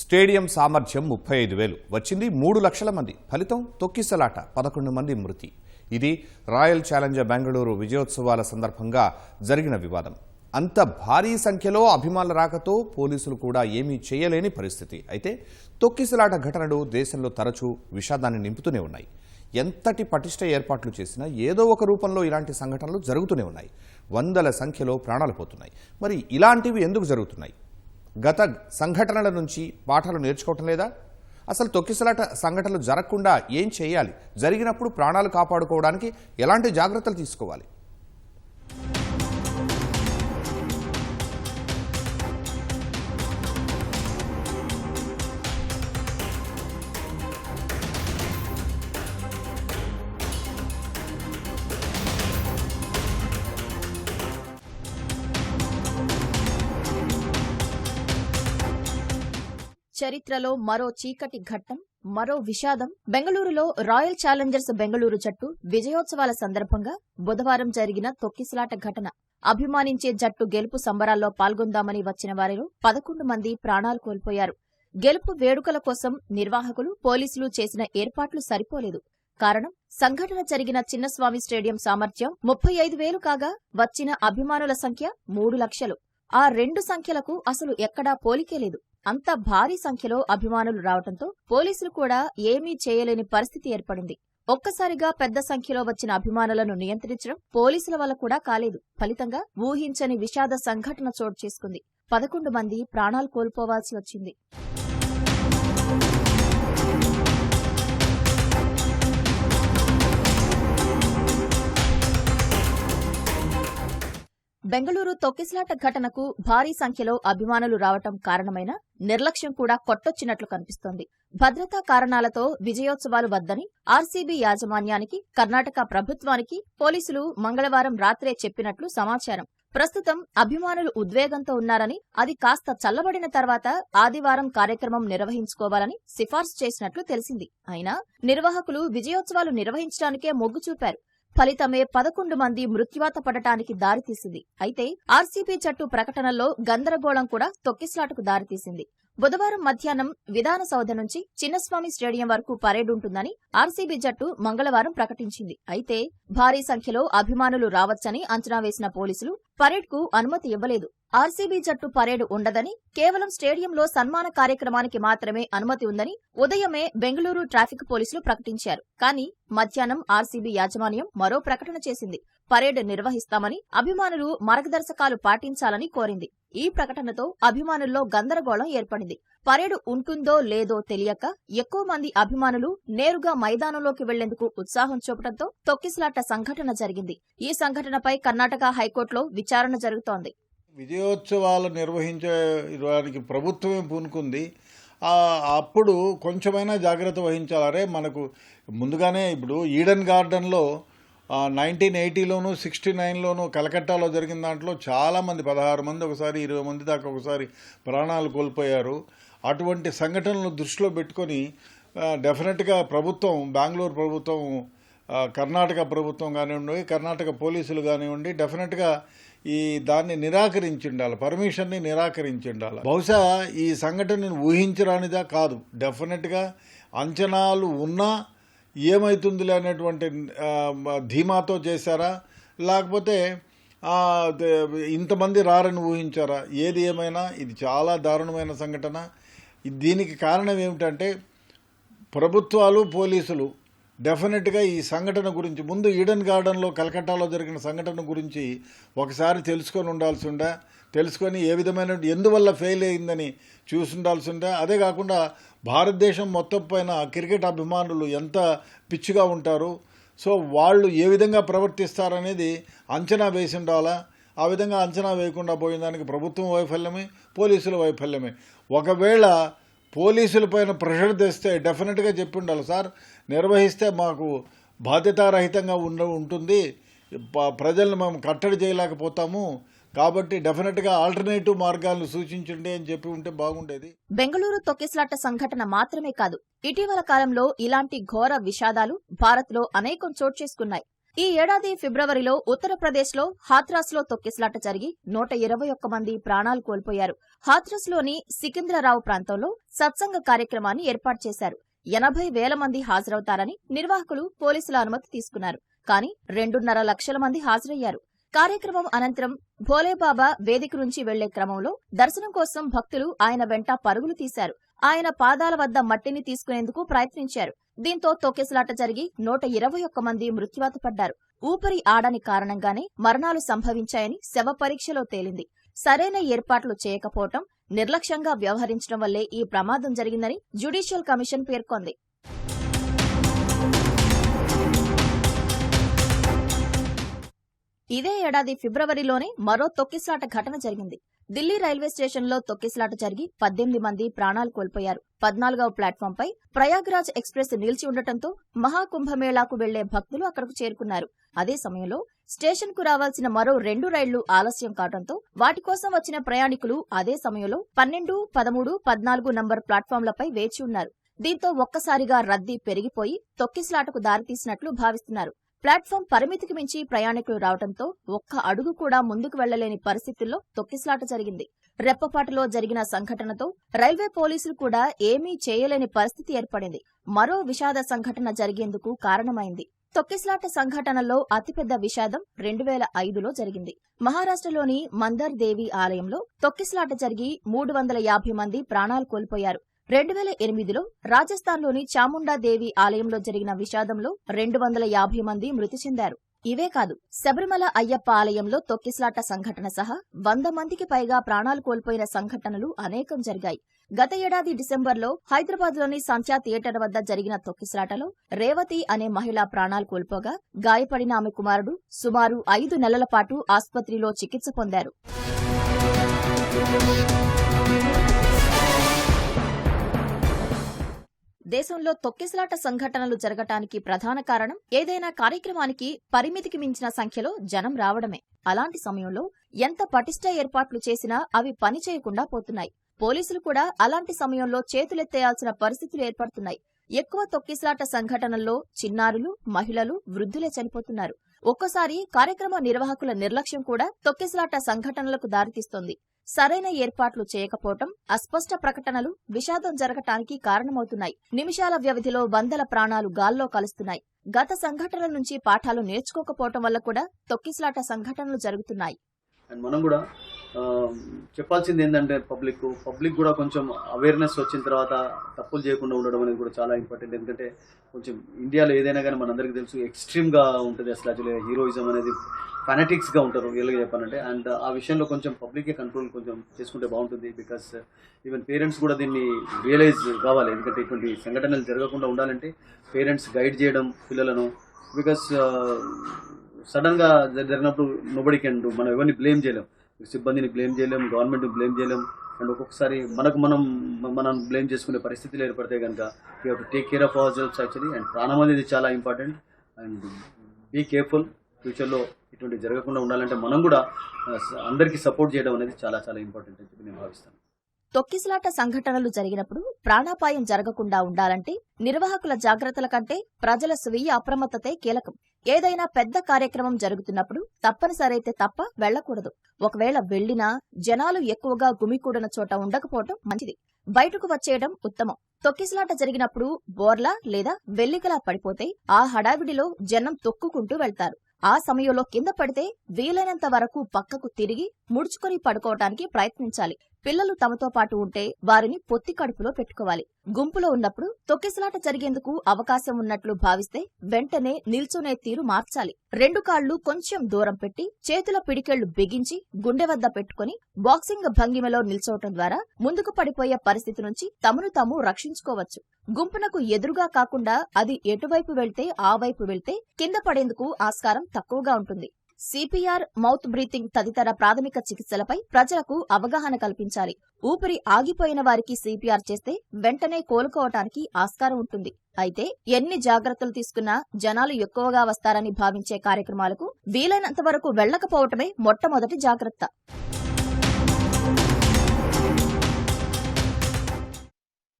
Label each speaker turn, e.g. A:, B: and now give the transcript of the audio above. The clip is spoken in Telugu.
A: స్టేడియం సామర్థ్యం ముప్పై ఐదు వేలు. వచ్చింది మూడు లక్షల మంది. ఫలితం తొక్కిసలాట. పదకొండు మంది మృతి. ఇది రాయల్ ఛాలెంజర్ బెంగళూరు విజయోత్సవాల సందర్భంగా జరిగిన వివాదం. అంత భారీ సంఖ్యలో అభిమానుల రాకతో పోలీసులు కూడా ఏమీ చేయలేని పరిస్థితి. అయితే తొక్కిసలాట ఘటనలు దేశంలో తరచూ విషాదాన్ని నింపుతూనే ఉన్నాయి. ఎంతటి పటిష్ట ఏర్పాట్లు చేసినా ఏదో ఒక రూపంలో ఇలాంటి సంఘటనలు జరుగుతూనే ఉన్నాయి. వందల సంఖ్యలో ప్రాణాలు పోతున్నాయి. మరి ఇలాంటివి ఎందుకు జరుగుతున్నాయి? గత సంఘటనల నుంచి పాఠాలు నేర్చుకోవటం లేదా? అసలు తొక్కిసలాట సంఘటనలు జరగకుండా ఏం చేయాలి? జరిగినప్పుడు ప్రాణాలు కాపాడుకోవడానికి ఎలాంటి జాగ్రత్తలు తీసుకోవాలి?
B: చరిత్రలో మరో చీకటి ఘట్టం మరో విషాదం. బెంగళూరులో రాయల్ ఛాలెంజర్స్ బెంగళూరు జట్టు విజయోత్సవాల సందర్భంగా బుధవారం జరిగిన తొక్కిసలాట ఘటన. అభిమానించే జట్టు గెలుపు సంబరాల్లో పాల్గొందామని వచ్చిన వారిలో పదకొండు మంది ప్రాణాలు కోల్పోయారు. గెలుపు వేడుకల కోసం నిర్వాహకులు పోలీసులు చేసిన ఏర్పాట్లు సరిపోలేదు. కారణం సంఘటన జరిగిన చిన్నస్వామి స్టేడియం సామర్థ్యం ముప్పై ఐదు వేలు కాగా వచ్చిన అభిమానుల సంఖ్య మూడు లక్షలు. ఆ రెండు సంఖ్యలకు అసలు ఎక్కడా పోలికే లేదు. అంత భారీ సంఖ్యలో అభిమానులు రావడంతో పోలీసులు కూడా ఏమీ చేయలేని పరిస్థితి ఏర్పడింది. ఒక్కసారిగా పెద్ద సంఖ్యలో వచ్చిన అభిమానులను నియంత్రించడం పోలీసుల వల్ల కూడా కాలేదు. ఫలితంగా ఊహించని విషాద సంఘటన చోటు చేసుకుంది. పదకొండు మంది ప్రాణాలు కోల్పోవాల్సి వచ్చింది. బెంగళూరు తొక్కిసలాట ఘటనకు భారీ సంఖ్యలో అభిమానులు రావటం కారణమైన నిర్లక్ష్యం కూడా కొట్టొచ్చినట్లు కనిపిస్తోంది. భద్రతా కారణాలతో విజయోత్సవాలు వద్దని ఆర్సీబీ యాజమాన్యానికి కర్ణాటక ప్రభుత్వానికి పోలీసులు మంగళవారం రాత్రే చెప్పినట్లు సమాచారం. ప్రస్తుతం అభిమానులు ఉద్వేగంతో ఉన్నారని అది కాస్త చల్లబడిన తర్వాత ఆదివారం కార్యక్రమం నిర్వహించుకోవాలని సిఫార్సు చేసినట్లు తెలిసింది. అయినా నిర్వాహకులు విజయోత్సవాలు నిర్వహించడానికే మొగ్గు చూపారు. ఫలితమే పదకొండు మంది మృత్యువాత పడటానికి దారితీసింది. అయితే ఆర్సీబీ జట్టు ప్రకటనలో గందరగోళం కూడా తొక్కిసలాటకు దారితీసింది. బుధవారం మధ్యాహ్నం విధానసౌధ నుంచి చిన్నస్వామి స్టేడియం వరకు పరేడ్ ఉంటుందని ఆర్సీబీ జట్టు మంగళవారం ప్రకటించింది. అయితే భారీ సంఖ్యలో అభిమానులు రావచ్చని అంచనా వేసిన పోలీసులు పరేడ్కు అనుమతి ఇవ్వలేదు. ఆర్సీబీ జట్టు పరేడ్ ఉండదని కేవలం స్టేడియంలో సన్మాన కార్యక్రమానికి మాత్రమే అనుమతి ఉందని ఉదయమే బెంగళూరు ట్రాఫిక్ పోలీసులు ప్రకటించారు. కానీ మధ్యాహ్నం ఆర్సీబీ యాజమాన్యం మరో ప్రకటన చేసింది. పరేడ్ నిర్వహిస్తామని అభిమానులు మార్గదర్శకాలు పాటించాలని కోరింది. ఈ ప్రకటనతో అభిమానుల్లో గందరగోళం ఏర్పడింది. పరేడ్ ఉంటుందో లేదో తెలియక ఎక్కువ మంది అభిమానులు నేరుగా మైదానంలోకి వెళ్ళేందుకు ఉత్సాహం చూపడంతో తొక్కిసలాట సంఘటన జరిగింది. ఈ సంఘటనపై కర్ణాటక హైకోర్టులో విచారణ జరుగుతోంది.
C: విజయోత్సవాలు నిర్వహించడానికి ప్రభుత్వమే పూనుకుంది. అప్పుడు కొంచెమైనా జాగ్రత్త వహించాలరే మనకు ముందుగానే ఇప్పుడు ఈడెన్ గార్డెన్లో నైన్టీన్ ఎయిటీలోను సిక్స్టీ నైన్లోను కలకట్టాలో జరిగిన దాంట్లో చాలామంది పదహారు మంది ఒకసారి ఇరవై మంది దాకా ఒకసారి ప్రాణాలు కోల్పోయారు. అటువంటి సంఘటనలు దృష్టిలో పెట్టుకొని డెఫినెట్గా ప్రభుత్వం బెంగళూరు ప్రభుత్వం కర్ణాటక ప్రభుత్వం కానివ్వండి కర్ణాటక పోలీసులు కానివ్వండి డెఫినెట్గా ఈ దాన్ని నిరాకరించి ఉండాలి పర్మిషన్ని నిరాకరించి ఉండాలి బహుశా ఈ సంఘటనను ఊహించరానిదా కాదు. డెఫినెట్గా అంచనాలు ఉన్నా ఏమవుతుందిలే అనేటువంటి ధీమాతో చేశారా? లేకపోతే ఇంతమంది రారని ఊహించారా? ఏది ఏమైనా? ఇది చాలా దారుణమైన సంఘటన. దీనికి కారణం ఏమిటంటే ప్రభుత్వాలు పోలీసులు డెఫినెట్గా ఈ సంఘటన గురించి ముందు ఈడెన్ గార్డెన్లో కలకట్టాలో జరిగిన సంఘటన గురించి ఒకసారి తెలుసుకొని ఉండాల్సి ఉండే తెలుసుకొని ఏ విధమైన ఎందువల్ల ఫెయిల్ అయిందని చూసి ఉండాల్సి ఉండే అదే కాకుండా భారతదేశం మొత్తం పైన క్రికెట్ అభిమానులు ఎంత పిచ్చిగా ఉంటారు? సో వాళ్ళు ఏ విధంగా ప్రవర్తిస్తారనేది అంచనా వేసి ఉండాలా? ఆ విధంగా అంచనా వేయకుండా పోయిన దానికి ప్రభుత్వం వైఫల్యమే పోలీసుల వైఫల్యమే. ఒకవేళ పోలీసుల పైన ప్రెషర్ తెస్తే డెఫినెట్గా చెప్పి ఉండాలి సార్ నిర్వహిస్తే మాకు బాధ్యతారహితంగా ఉండ ఉంటుంది. ప్రజలను మేము కట్టడి చేయలేకపోతాము. కాబట్టి డెఫినెట్గా ఆల్టర్నేటివ్ మార్గాలను సూచించండి అని చెప్పి ఉంటే బాగుండేది.
B: బెంగళూరు తొక్కిసలాట సంఘటన మాత్రమే కాదు ఇటీవల కాలంలో ఇలాంటి ఘోర విషాదాలు భారత్లో అనేకం చోటు చేసుకున్నాయి. ఈ ఏడాది ఫిబ్రవరిలో ఉత్తరప్రదేశ్లో హాత్రాస్లో తొక్కిసలాట జరిగి నూట ఇరవై ఒక్క మంది ప్రాణాలు కోల్పోయారు. హాత్రాస్లోని సికింద్రరావు ప్రాంతంలో సత్సంగ కార్యక్రమాన్ని ఏర్పాటు చేశారు. ఎనభై వేల మంది హాజరవుతారని నిర్వాహకులు పోలీసుల అనుమతి తీసుకున్నారు. కానీ రెండున్నర లక్షల మంది హాజరయ్యారు. కార్యక్రమం అనంతరం భోలేబాబా వేదిక నుంచి వెళ్ళే క్రమంలో దర్శనం కోసం భక్తులు ఆయన వెంట పరుగులు తీశారు. ఆయన పాదాల వద్ద మట్టిని తీసుకునేందుకు ప్రయత్నించారు. దీంతో తొక్కిసలాట జరిగి నూట ఇరవై ఒక్క మంది మృత్యువాత పడ్డారు. ఊపిరి ఆడని కారణంగానే మరణాలు సంభవించాయని శవ పరీక్షలో తేలింది. సరైన ఏర్పాట్లు చేయకపోవటం నిర్లక్ష్యంగా వ్యవహరించడం వల్లే ఈ ప్రమాదం జరిగిందని జ్యుడీషియల్ కమిషన్ పేర్కొంది. ఇదే ఏడాది ఫిబ్రవరిలోనే మరో తొక్కిసలాట ఘటన జరిగింది. ఢిల్లీ రైల్వే స్టేషన్లో తొక్కిసలాట జరిగి పద్దెనిమిది మంది ప్రాణాలు కోల్పోయారు. పద్నాలుగవ ప్లాట్ఫాంపై ప్రయాగ్రాజ్ ఎక్స్ప్రెస్ నిలిచి ఉండటంతో మహాకుంభమేళాకు వెళ్ళే భక్తులు అక్కడకు చేరుకున్నారు. అదే సమయంలో స్టేషన్కు రావాల్సిన మరో రెండు రైళ్ళు ఆలస్యం కావడంతో వాటి కోసం వచ్చిన ప్రయాణికులు అదే సమయంలో పన్నెండు పదమూడు పద్నాలుగు నంబర్ ప్లాట్ఫామ్లపై వేచి ఉన్నారు. దీంతో ఒక్కసారిగా రద్దీ పెరిగిపోయి తొక్కిసలాటకు దారితీసినట్లు భావిస్తున్నారు. ప్లాట్ఫామ్ పరిమితికి మించి ప్రయాణికులు రావడంతో ఒక్క అడుగు కూడా ముందుకు వెళ్ళలేని పరిస్థితుల్లో తొక్కిసలాట జరిగింది. రెప్పపాటులో జరిగిన సంఘటనతో రైల్వే పోలీసులు కూడా ఏమీ చేయలేని పరిస్థితి ఏర్పడింది. మరో విషాద సంఘటన జరిగేందుకు కారణమైంది. తొక్కిసలాట సంఘటనలో అతిపెద్ద విషాదం రెండు వేల ఐదులో జరిగింది. మహారాష్ట్రలోని మందర్ దేవి ఆలయంలో తొక్కిసలాట జరిగి మూడు వందల యాభై మంది ప్రాణాలు కోల్పోయారు. రెండు వేల ఎనిమిదిలో రాజస్థాన్లోని చాముండాదేవి ఆలయంలో జరిగిన విషాదంలో రెండు వందల యాభై మంది మృతి చెందారు. ఇవే కాదు శబరిమల అయ్యప్ప ఆలయంలో తొక్కిసలాట సంఘటన సహా వంద మందికి పైగా ప్రాణాలు కోల్పోయిన సంఘటనలు అనేకం జరిగాయి. గత ఏడాది డిసెంబర్లో హైదరాబాద్లోని సంధ్యా థియేటర్ వద్ద జరిగిన తొక్కిసలాటలో రేవతి అనే మహిళ ప్రాణాలు కోల్పోగా గాయపడిన ఆమె కుమారుడు సుమారు ఐదు నెలల పాటు ఆసుపత్రిలో చికిత్స పొందారు. దేశంలో తొక్కిసలాట సంఘటనలు జరగటానికి ప్రధాన కారణం ఏదైనా కార్యక్రమానికి పరిమితికి మించిన సంఖ్యలో జనం రావడమే. అలాంటి సమయంలో ఎంత పటిష్ట ఏర్పాట్లు చేసినా అవి పనిచేయకుండా పోతున్నాయి. పోలీసులు కూడా అలాంటి సమయంలో చేతులెత్తేయాల్సిన పరిస్థితులు ఏర్పడుతున్నాయి. ఎక్కువ తొక్కిసలాట సంఘటనల్లో చిన్నారులు మహిళలు వృద్ధులే చనిపోతున్నారు. ఒక్కోసారి కార్యక్రమ నిర్వాహకుల నిర్లక్ష్యం కూడా తొక్కిసలాట సంఘటనలకు దారితీస్తోంది. సరైన ఏర్పాట్లు చేయకపోవటం అస్పష్ట ప్రకటనలు విషాదం జరగటానికి కారణమవుతున్నాయి. నిమిషాల వ్యవధిలో వందల ప్రాణాలు గాల్లో కలుస్తున్నాయి. గత సంఘటనల నుంచి పాఠాలు నేర్చుకోకపోవటం వల్ల కూడా తొక్కిసలాట సంఘటనలు జరుగుతున్నాయి.
D: మనం కూడా చెప్పాల్సింది ఏంటంటే పబ్లిక్ పబ్లిక్ కూడా కొంచెం అవేర్నెస్ వచ్చిన తర్వాత తప్పులు చేయకుండా ఉండడం అనేది కూడా చాలా ఇంపార్టెంట్ ఎందుకంటే కొంచెం ఇండియాలో ఏదైనా కానీ మనందరికీ తెలుసు ఎక్స్ట్రీమ్గా ఉంటుంది అసలు యాక్చువల్లీ హీరోయిజం అనేది ఫెనటిక్స్గా ఉంటారు రియల్గా చెప్పాలంటే. అండ్ ఆ విషయంలో కొంచెం పబ్లికే కంట్రోల్ కొంచెం చేసుకుంటే బాగుంటుంది బికాస్ ఈవెన్ పేరెంట్స్ కూడా దీన్ని రియలైజ్ కావాలి. ఎందుకంటే ఇటువంటి సంఘటనలు జరగకుండా ఉండాలంటే పేరెంట్స్ గైడ్ చేయడం పిల్లలను. బికాస్ సడన్గా జరిగినప్పుడు నోబడి కెన్ మనం ఎవరిని బ్లేమ్ చేయలేం. సిబ్బందిని బ్లేమ్ చేయలేము గవర్నమెంట్ని బ్లేమ్ చేయలేము అండ్ ఒక్కొక్కసారి మనకు మనం మనం బ్లేమ్ చేసుకునే పరిస్థితులు ఏర్పడితే కనుక you have to take care of our cells actually and ప్రాణం అనేది చాలా ఇంపార్టెంట్ అండ్ బీ కేర్ఫుల్ ఫ్యూచర్లో ఇటువంటి జరగకుండా ఉండాలంటే మనం కూడా అందరికీ సపోర్ట్ చేయడం అనేది చాలా చాలా ఇంపార్టెంట్ అని చెప్పి నేను భావిస్తాను.
B: తొక్కిసలాట సంఘటనలు జరిగినప్పుడు ప్రాణాపాయం జరగకుండా ఉండాలంటే నిర్వాహకుల జాగ్రత్తల కంటే ప్రజల స్వీయ అప్రమత్తతే కీలకం. ఏదైనా పెద్ద కార్యక్రమం జరుగుతున్నప్పుడు తప్పనిసరైతే తప్ప వెళ్ళకూడదు ఒకవేళ వెళ్ళినా జనాలు ఎక్కువగా గుమికూడిన చోట ఉండకపోవటం మంచిది. బయటకు వచ్చేయడం ఉత్తమం. తొక్కిసలాట జరిగినప్పుడు బోర్లా లేదా వెల్లికలా పడిపోతే ఆ హడావిడిలో జనం తొక్కుకుంటూ వెళ్తారు. ఆ సమయంలో కింద పడితే వీలైనంత వరకు పక్కకు తిరిగి ముడుచుకొని పడుకోవటానికి ప్రయత్నించాలి. పిల్లలు తమతో పాటు ఉంటే వారిని పొత్తి కడుపులో పెట్టుకోవాలి. గుంపులో ఉన్నప్పుడు తొక్కిసలాట జరిగేందుకు అవకాశం ఉన్నట్లు భావిస్తే వెంటనే నిల్చునే తీరు మార్చాలి. రెండు కాళ్ళు కొంచెం దూరం పెట్టి చేతుల పిడికెళ్ళు బిగించి గుండె వద్ద పెట్టుకుని బాక్సింగ్ భంగిమలో నిల్చోవటం ద్వారా ముందుకు పడిపోయే పరిస్థితి నుంచి తమను తాము రక్షించుకోవచ్చు. గుంపునకు ఎదురుగా కాకుండా అది ఎటువైపు వెళ్తే ఆ వైపు వెళ్తే కింద పడేందుకు ఆస్కారం తక్కువగా ఉంటుంది. సిపిఆర్ మౌత్ బ్రీతింగ్ తదితర ప్రాథమిక చికిత్సలపై ప్రజలకు అవగాహన కల్పించాలి. ఊపిరి ఆగిపోయిన వారికి సిపిఆర్ చేస్తే వెంటనే కోలుకోవటానికి ఆస్కారం ఉంటుంది. అయితే ఎన్ని జాగ్రత్తలు తీసుకున్నా జనాలు ఎక్కువగా వస్తారని భావించే కార్యక్రమాలకు వీలైనంత వరకు వెళ్ళకపోవటమే మొట్టమొదటి జాగ్రత్త.